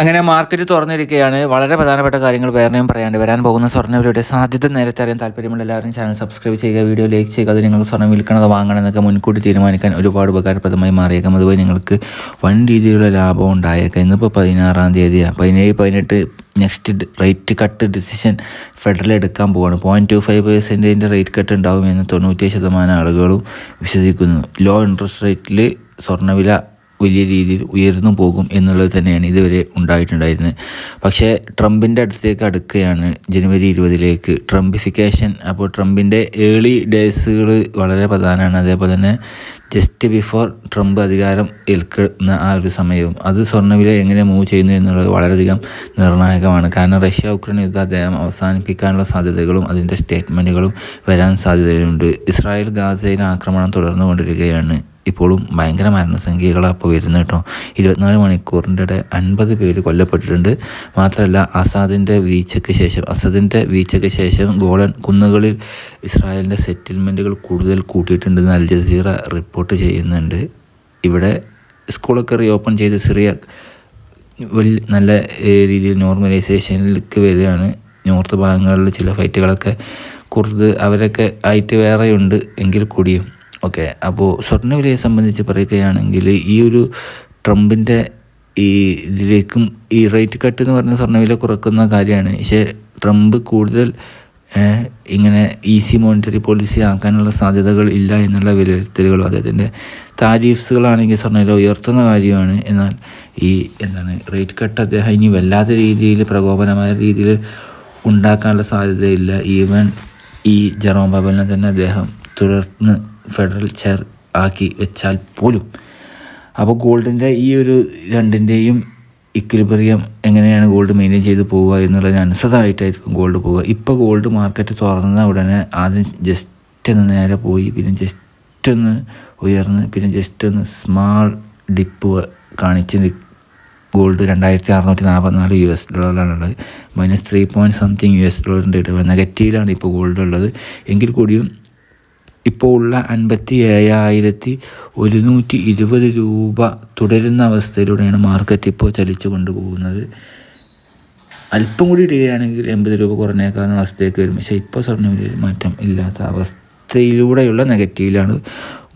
അങ്ങനെ മാർക്കറ്റ് തുറന്നിരിക്കുകയാണ്. വളരെ പ്രധാനപ്പെട്ട കാര്യങ്ങൾ വേറെയും പറയാണ്ട്. വരാൻ പോകുന്ന സ്വർണവിലയുടെ സാധ്യത നേരത്തെ അറിയാൻ താല്പര്യമുള്ള എല്ലാവരും ചാനൽ സബ്സ്ക്രൈബ് ചെയ്യുക വീഡിയോ ലൈക്ക് ചെയ്യുക. അത് നിങ്ങൾക്ക് സ്വർണം വിൽക്കണത് വാങ്ങണം എന്നൊക്കെ മുൻകൂട്ടി തീരുമാനിക്കാൻ ഒരുപാട് ഉപകാരപ്രദമായി മാറിയേക്കാം. അതുപോലെ നിങ്ങൾക്ക് വൻ രീതിയിലുള്ള ലാഭം ഉണ്ടായേക്കാം. ഇന്നിപ്പോൾ പതിനാറാം തീയതിയാണ് പതിനേഴ് പതിനെട്ട് next rate cut decision federal എടുക്കാൻ പോവാണ്. പോയിന്റ് ടു ഫൈവ് പെർസെന്റേജിന്റെ റേറ്റ് കട്ട് ഉണ്ടാകുമെന്ന് തൊണ്ണൂറ്റി ശതമാനം ആളുകളും വിശ്വസിക്കുന്നു. ലോ ഇൻട്രസ്റ്റ് റേറ്റിൽ സ്വർണവില വലിയ രീതിയിൽ ഉയർന്നു പോകും എന്നുള്ളത് തന്നെയാണ് ഇതുവരെ ഉണ്ടായിട്ടുണ്ടായിരുന്നത്. പക്ഷേ ട്രംപിന്റെ അടുത്തേക്ക് അടുക്കുകയാണ് ജനുവരി ഇരുപതിലേക്ക്. ട്രംപിഫിക്കേഷൻ അപ്പോൾ ട്രംപിന്റെ ഏർലി ഡേയ്സുകൾ വളരെ പ്രധാനമാണ്. അതേപോലെ തന്നെ ജസ്റ്റ് ബിഫോർ ട്രംപ് അധികാരം ഏൽക്കുന്ന ആ ഒരു സമയവും. അത് സ്വർണവില എങ്ങനെ മൂവ് ചെയ്യുന്നു എന്നുള്ളത് വളരെയധികം നിർണായകമാണ്. കാരണം റഷ്യ ഉക്രൈൻ യുദ്ധം അദ്ദേഹം അവസാനിപ്പിക്കാനുള്ള സാധ്യതകളും അതിന്റെ സ്റ്റേറ്റ്മെന്റുകളും വരാൻ സാധ്യതയുണ്ട്. ഇസ്രായേൽ ഗാസയിലെ ആക്രമണം തുടർന്നുകൊണ്ടിരിക്കുകയാണ്. ഇപ്പോഴും ഭയങ്കര മരണസംഖ്യകളാണ് അപ്പോൾ വരുന്നത് കേട്ടോ. ഇരുപത്തിനാല് മണിക്കൂറിന്റെ ഇടെ അൻപത് പേര് കൊല്ലപ്പെട്ടിട്ടുണ്ട്. മാത്രമല്ല അസാദിന്റെ വീഴ്ചയ്ക്ക് ശേഷം അസദിന്റെ വീഴ്ചയ്ക്ക് ശേഷം ഗോളൻ കുന്നുകളിൽ ഇസ്രായേലിന്റെ സെറ്റിൽമെന്റുകൾ കൂടുതൽ കൂട്ടിയിട്ടുണ്ടെന്ന് അൽ ജസീറ റിപ്പോർട്ട് ചെയ്യുന്നുണ്ട്. ഇവിടെ സ്കൂളൊക്കെ റീഓപ്പൺ ചെയ്ത് സിറിയ വലിയ നല്ല രീതിയിൽ നോർമലൈസേഷനിലേക്ക് വരികയാണ്. നോർത്ത് ഭാഗങ്ങളിൽ ചില ഫൈറ്റുകളൊക്കെ കുർദ് അവരൊക്കെ ആയിട്ട് വേറെയുണ്ട് എങ്കിൽ കൂടിയും. ഓക്കെ. അപ്പോൾ സ്വർണവിലയെ സംബന്ധിച്ച് പറയുകയാണെങ്കിൽ ഈ ഒരു ട്രംപിന്റെ ഈ ഇതിലേക്കും ഈ റേറ്റ് കട്ട് എന്ന് പറഞ്ഞ സ്വർണവില കുറക്കുന്ന കാര്യമാണ്. പക്ഷേ ട്രംപ് കൂടുതൽ ഇങ്ങനെ ഈസി മോണിറ്ററി പോളിസി ആക്കാനുള്ള സാധ്യതകൾ ഇല്ല എന്നുള്ള വിലയിരുത്തലുകളും അദ്ദേഹത്തിന്റെ താരീഫ്സുകളാണെങ്കിൽ സ്വർണവില ഉയർത്തുന്ന കാര്യമാണ്. എന്നാൽ ഈ എന്താണ് റേറ്റ് കട്ട് അദ്ദേഹം ഇനി വല്ലാത്ത രീതിയിൽ പ്രകോപനമായ രീതിയിൽ ഉണ്ടാക്കാനുള്ള സാധ്യതയില്ല. ഈവൻ ഈ ജെറോം ബാബലിനെ തന്നെ അദ്ദേഹം തുടർന്ന് ഫെഡറൽ ചെയർ ആക്കി വെച്ചാൽ പോലും. അപ്പോൾ ഗോൾഡിന്റെ ഈ ഒരു രണ്ടിന്റെയും ഇക്വിലിബറിയം എങ്ങനെയാണ് ഗോൾഡ് മെയിന്റെയിൻ ചെയ്ത് പോവുക എന്നുള്ളതിന് അനുസൃതമായിട്ടായിരിക്കും ഗോൾഡ് പോവുക. ഇപ്പോൾ ഗോൾഡ് മാർക്കറ്റ് തുറന്ന ഉടനെ ആദ്യം ജസ്റ്റ് ഒന്ന് നേരെ പോയി പിന്നെ ജസ്റ്റ് ഒന്ന് ഉയർന്ന് പിന്നെ ജസ്റ്റ് ഒന്ന് സ്മാൾ ഡിപ്പ് കാണിച്ച് ഗോൾഡ് രണ്ടായിരത്തി അറുന്നൂറ്റി നാൽപ്പത്തിനാല് U S ഡോളറാണുള്ളത് minus three point something U S ഡോളറിന്റെ ഇടവ് നെഗറ്റീവിലാണ് ഇപ്പോൾ ഗോൾഡ് ഉള്ളത്. എങ്കിൽ കൂടിയും ഇപ്പോൾ ഉള്ള അൻപത്തി ഏഴായിരത്തി ഒരുന്നൂറ്റി ഇരുപത് രൂപ തുടരുന്ന അവസ്ഥയിലൂടെയാണ് മാർക്കറ്റ് ഇപ്പോൾ ചലിച്ചു കൊണ്ടുപോകുന്നത്. അല്പം കൂടി ഇടുകയാണെങ്കിൽ എൺപത് രൂപ കുറഞ്ഞേക്കാവുന്ന അവസ്ഥയൊക്കെ വരും. പക്ഷേ ഇപ്പോൾ സ്വർണവിലയിൽ മാറ്റം ഇല്ലാത്ത അവസ്ഥയിലൂടെയുള്ള നെഗറ്റീവിലാണ്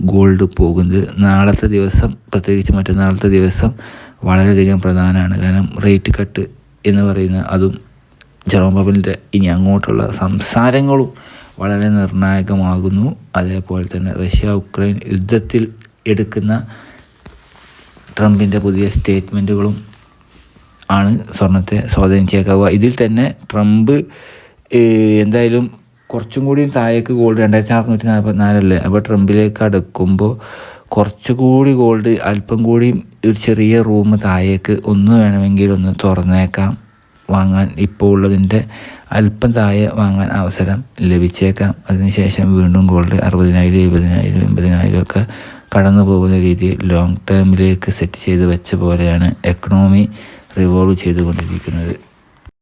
ഗോൾഡ് പോകുന്നത്. നാളത്തെ ദിവസം പ്രത്യേകിച്ച് മറ്റന്നാളത്തെ ദിവസം വളരെയധികം പ്രധാനമാണ്. കാരണം റേറ്റ് കട്ട് എന്ന് പറയുന്ന അതും ജെറോം പവലിന്റെ ഇനി അങ്ങോട്ടുള്ള സംസാരങ്ങളും വളരെ നിർണായകമാകുന്നു. അതേപോലെ തന്നെ റഷ്യ ഉക്രൈൻ യുദ്ധത്തിൽ എടുക്കുന്ന ട്രംപിന്റെ പുതിയ സ്റ്റേറ്റ്മെന്റുകളും ആണ് സ്വർണത്തെ സ്വാധീനിച്ചേക്കാവുക ഇതിൽ തന്നെ ട്രംപ് എന്തായാലും കുറച്ചും കൂടി താഴേക്ക് ഗോൾഡ് രണ്ടായിരത്തി അറുന്നൂറ്റി നാൽപ്പത്തി നാലല്ലേ അപ്പോൾ ട്രംപിലേക്ക് അടുക്കുമ്പോൾ കുറച്ചുകൂടി ഗോൾഡ് അല്പം കൂടി ഒരു ചെറിയ റൂം താഴേക്ക് ഒന്ന് വേണമെങ്കിൽ ഒന്ന് തുറന്നേക്കാം. വാങ്ങാൻ ഇപ്പോൾ ഉള്ളതിന്റെ അല്പം താഴെ വാങ്ങാൻ അവസരം ലഭിച്ചേക്കാം. അതിനുശേഷം വീണ്ടും ഗോൾഡ് അറുപതിനായിരം എഴുപതിനായിരം എൺപതിനായിരം ഒക്കെ കടന്നു പോകുന്ന രീതിയിൽ ലോങ് ടേമിലേക്ക് സെറ്റ് ചെയ്ത് വെച്ച പോലെയാണ് എക്കണോമി റിവോൾവ് ചെയ്തുകൊണ്ടിരിക്കുന്നത്.